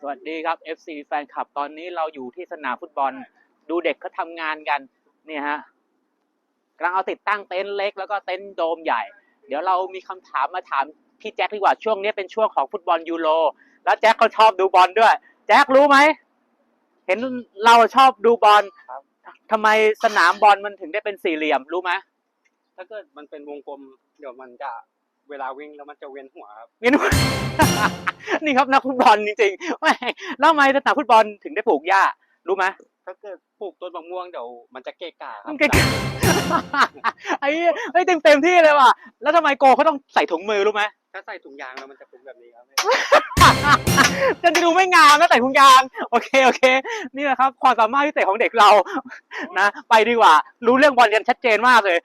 สวัสดีครับ FC แฟนคลับตอนนี้เราอยู่ที่สนามฟุตบอล ดูเด็กเขาทำงานกันเนี่ยฮะกำลังเอาติดตั้งเต็นท์เล็กแล้วก็เต็นท์โดมใหญ่ เดี๋ยวเรามีคำถามมาถามพี่แจ็คดีกว่าช่วงนี้เป็นช่วงของฟุตบอลยูโรแล้วแจ็คเขาชอบดูบอลด้วย แจ็ครู้ไหม เห็นเราชอบดูบอลครับทำไมสนามบอลมันถึงได้เป็นสี่เหลี่ยมรู้ไหมถ้าเกิดมันเป็นวงกลม เดี๋ยวมันจะเวลาวิ่งแล้วมันจะเวียนหัวครับ เวียนหัว นี่ครับนักฟุตบอลจริงๆแม่งแล้วทำไมสนามฟุตบอลถึงได้ปลูกหญ้ารู้ไหมถ้าเกิดปลูกต้นมะม่วงเดี๋ยวมันจะเกะกะครัมับนเก่งไอ้เหี้ยเฮ้ยเต็มเต็มที่เลยว่ะแล้วทำไมโกเขาต้องใส่ถุงมือรู้ไหม ถ้าใส่ถุงยางแล้วมันจะเป็นแบบนี้ครับ จะดูไม่งามนะใส่ถุงยางโอเคโอเค นี่แหละครับ ความสามารถพิเศษของเด็กเรา นะ ไปดีกว่า รู้เรื่องบอลกันชัดเจนมากเลย